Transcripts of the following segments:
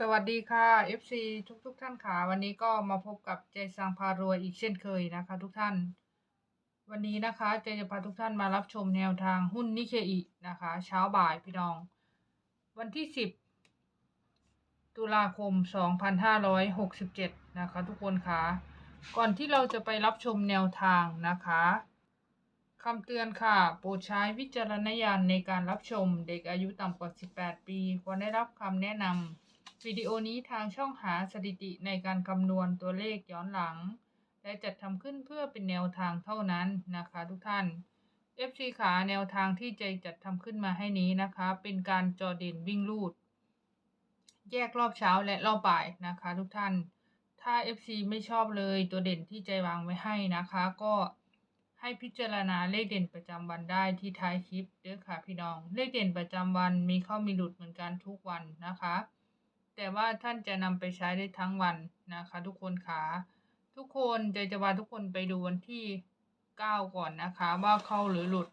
สวัสดีค่ะ FC ทุกทุกๆท่านค่ะวันนี้ก็มาพบกับเจสังพารวยอีกเช่นเคยนะคะ ทุกท่าน วันนี้นะคะเจจะพาทุกท่านมารับชมแนวทางหุ้นนิเคอินะคะ เช้าบ่ายพี่น้อง วันที่ 10 ตุลาคม 2567 นะคะ ทุกคนค่ะ ก่อนที่เราจะไปรับชมแนวทางนะคะคำเตือนค่ะ โปรดใช้วิจารณญาณในการรับชมเด็กอายุต่ำกว่า 18 ปี ควรได้รับคำแนะนำ วิดีโอนี้ทางช่องหาสถิติในการคำนวณตัวเลขย้อนหลัง และจัดทำขึ้นเพื่อเป็นแนวทางเท่านั้นนะคะทุกท่าน FC ขาแนวทางที่ใจจัดทำขึ้นมาให้นี้นะคะ เป็นการจอเด่นวิ่งลูด แยกรอบเช้าและรอบบ่ายนะคะทุกท่าน ถ้า FC ไม่ชอบเลยตัวเด่นที่ใจวางไว้ให้นะคะ ก็ให้พิจารณาเลขเด่นประจำวันได้ที่ท้ายคลิปเด้อค่ะพี่น้อง เลขเด่นประจำวันมีเข้ามีหลุดเหมือนกันทุกวันนะคะ แต่ว่าท่านจะนำไปใช้ได้ทั้งวันนะคะ ทุกคนค่ะทุกคนใจจะพาทุกคนไปดูวันที่ 9 ก่อนนะคะ ว่าเข้าหรือหลุด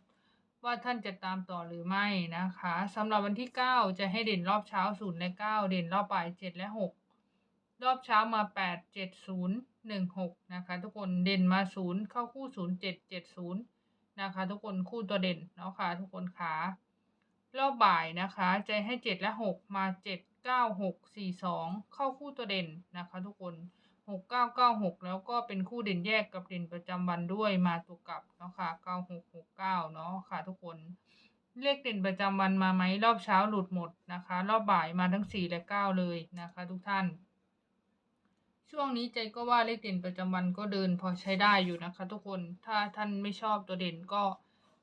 ว่าท่านจะตามต่อหรือไม่นะคะสำหรับวันที่ 9 จะให้เด่นรอบเช้า0และ 9 เด่นรอบบ่าย 7 และ 6 รอบเช้ามา 8 7 0 1 6 นะคะ ทุกคนเด่นมา 0 เข้าคู่ 0 7 7 0 นะคะ ทุกคนคู่ตัวเด่นเนาะค่ะทุกคนค่ะรอบบ่ายนะคะ ใจให้ 7 และ 6 มา 7 9 6 4 2เข้าคู่ตัวเด่นนะคะทุกคน6 9 9 6แล้วก็เป็นคู่เด่นแยกกับเด่นประจำวันด้วยมาตัวกลับเนาะค่ะ9 6 6 9เก้าเนาะค่ะทุกคนเลขเด่นประจำวันมาไหมรอบเช้าหลุดหมดนะคะ รอบบ่ายมาทั้ง4และ9เลยนะคะ ทุกท่าน ช่วงนี้ใจก็ว่าเลขเด่นประจำวันก็เดินพอใช้ได้อยู่นะคะ ทุกคนถ้าท่านไม่ชอบตัวเด่นก็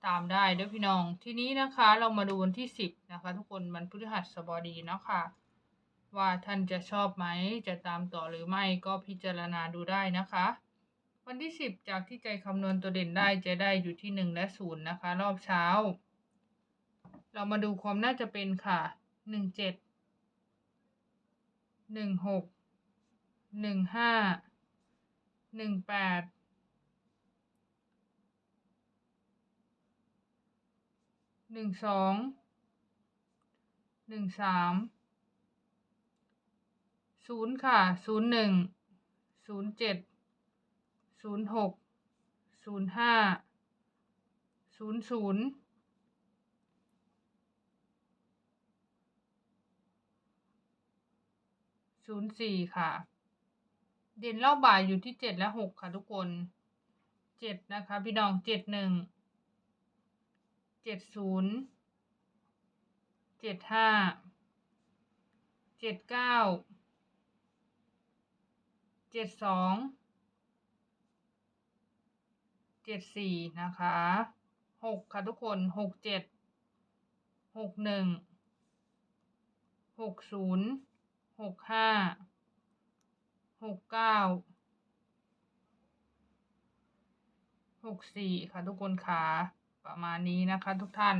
ตามได้เด้อพี่น้อง ทีนี้นะคะเรามาดูวันที่10นะคะ ทุกคนวันพฤหัสบดีเนาะค่ะ ว่าท่านจะชอบไหม จะตามต่อหรือไม่ก็พิจารณาดูได้นะคะ วันที่ 10 จากที่ใจคำนวณตัวเด่นได้จะได้อยู่ที่ 1 และ 0 นะคะ รอบเช้า เรามาดูความน่าจะเป็นค่ะ 1 7 1 6 1 5 1 8 หนึ่งสอง หนึ่งสาม ศูนย์ค่ะศูนย์หนึ่งศูนย์เจ็ดศูนย์หกศูนย์ห้าศูนย์ศูนย์ศูนย์สี่ค่ะ เด่นรอบบ่ายอยู่ที่เจ็ดและหกค่ะทุกคนเจ็ดนะคะพี่น้องเจ็ดหนึ่งเจ็ดศูนย์เจ็ดห้าเจ็ดเก้า เจ็ดสองเจ็ดสี่นะคะหกค่ะทุกคนหกเจ็ดหกหนึ่งหกศูนย์หกห้าหกเก้าหกสี่ค่ะทุกคนค่ะประมาณนี้นะคะทุกท่าน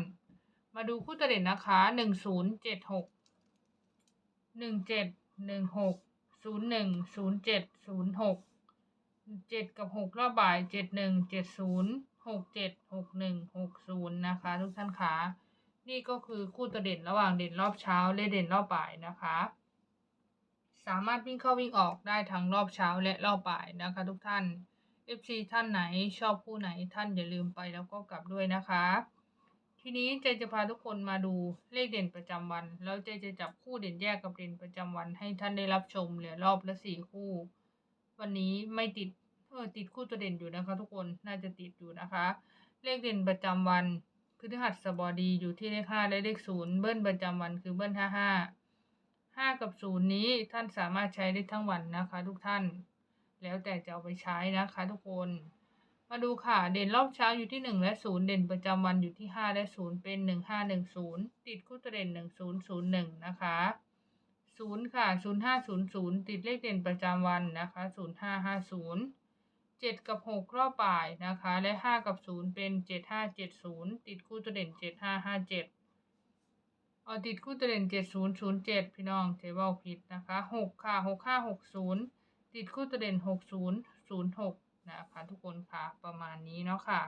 มาดูคู่ตัวเด่นนะคะหนึ่งศูนย์เจ็ดหกหนึ่งเจ็ดหนึ่งหก ศูนย์หนึ่งศูนย์เจ็ดศูนย์หกเจ็ดกับหกรอบบ่ายเจ็ดหนึ่งเจ็ดศูนย์หกเจ็ดหกหนึ่งหกศูนย์นะคะทุกท่านคะนี่ก็คือคู่ตัวเด่นระหว่างเด่นรอบเช้าและเด่นรอบบ่ายนะคะ สามารถวิ่งเข้าวิ่งออกได้ทั้งรอบเช้าและรอบบ่ายนะคะทุกท่าน FC ท่านไหนชอบคู่ไหนท่านอย่าลืมไปแล้วก็กลับด้วยนะคะ ทีนี้เจจะพาทุกคนมาดูเลขเด่นประจำวัน แล้วเจจะจับคู่เด่นแยกกับเด่นประจำวัน ให้ท่านได้รับชมเหลือรอบละสี่คู่ วันนี้ไม่ติดเออติดคู่ตัวเด่นอยู่นะคะ ทุกคนน่าจะติดอยู่นะคะ เลขเด่นประจำวันพฤหัสบดีอยู่ที่เลขห้าและเลขศูนย์เบิ้ลประจำวันคือเบิ้ลห้าห้าห้ากับศูนย์นี้ท่านสามารถใช้ได้ทั้งวันนะคะ ทุกท่าน แล้วแต่จะเอาไปใช้นะคะ ทุกคน มาดูค่ะ เด่นรอบเช้าอยู่ที่หนึ่งและศูนย์เด่นประจำวันอยู่ที่ห้าและศูนย์เป็นหนึ่งห้าหนึ่งศูนย์ติดคู่ตัวเด่นหนึ่งศูนย์ศูนย์หนึ่งนะคะศูนย์ค่ะศูนย์ห้าศูนย์ศูนย์ติดเลขเด่นประจำวันนะคะศูนย์ห้าห้าศูนย์เจ็ดกับหกรอบบ่ายนะคะ และห้ากับศูนย์เป็นเจ็ดห้าเจ็ดศูนย์ติดคู่ตัวเด่นเจ็ดห้าห้าเจ็ดเอาติดคู่ตัวเด่นเจ็ดศูนย์ศูนย์เจ็ดพี่น้องเทเบิลผิดนะคะหกค่ะหกห้าหกศูนย์ติดคู่ตัวเด่น 60 06 นะคะทุกคนค่ะประมาณนี้เนาะค่ะ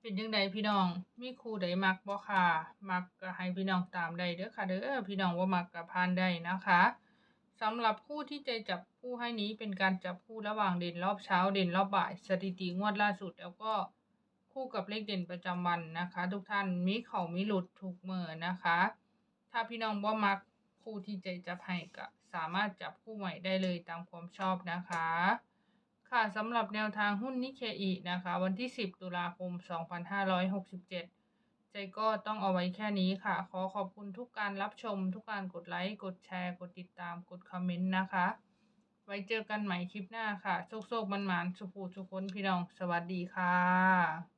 เป็นจังไดพี่น้องมีครูใดมักบ่ค่ะ มักก็ให้พี่น้องตามได้เด้อค่ะเด้อพี่น้องบ่ามักก็ผ่านได้นะคะสำหรับคู่ที่ใจจับคู่ให้นี้เป็นการจับคู่ระหว่างเด่นรอบเช้าเด่นรอบบ่าย สถิติงวดล่าสุด แล้วก็คู่กับเลขเด่นประจำวันนะคะ ทุกท่านมีเขามีหลุดทุกเมือนะคะ ถ้าพี่น้องบ่มักคู่ที่ใจจับให้ก็สามารถจับคู่ใหม่ได้เลยตามความชอบนะคะ ค่ะสำหรับแนวทางหุ้นนิเคอินะคะ วันที่ 10 ตุลาคม 2567 ใจก็ต้องเอาไว้แค่นี้ค่ะ ขอขอบคุณทุกการรับชม ทุกการกดไลค์ กดแชร์ กดติดตาม กดคอมเมนต์นะคะ ไว้เจอกันใหม่คลิปหน้าค่ะ โชคๆมันๆสุขูสุขคนพี่น้อง สวัสดีค่ะ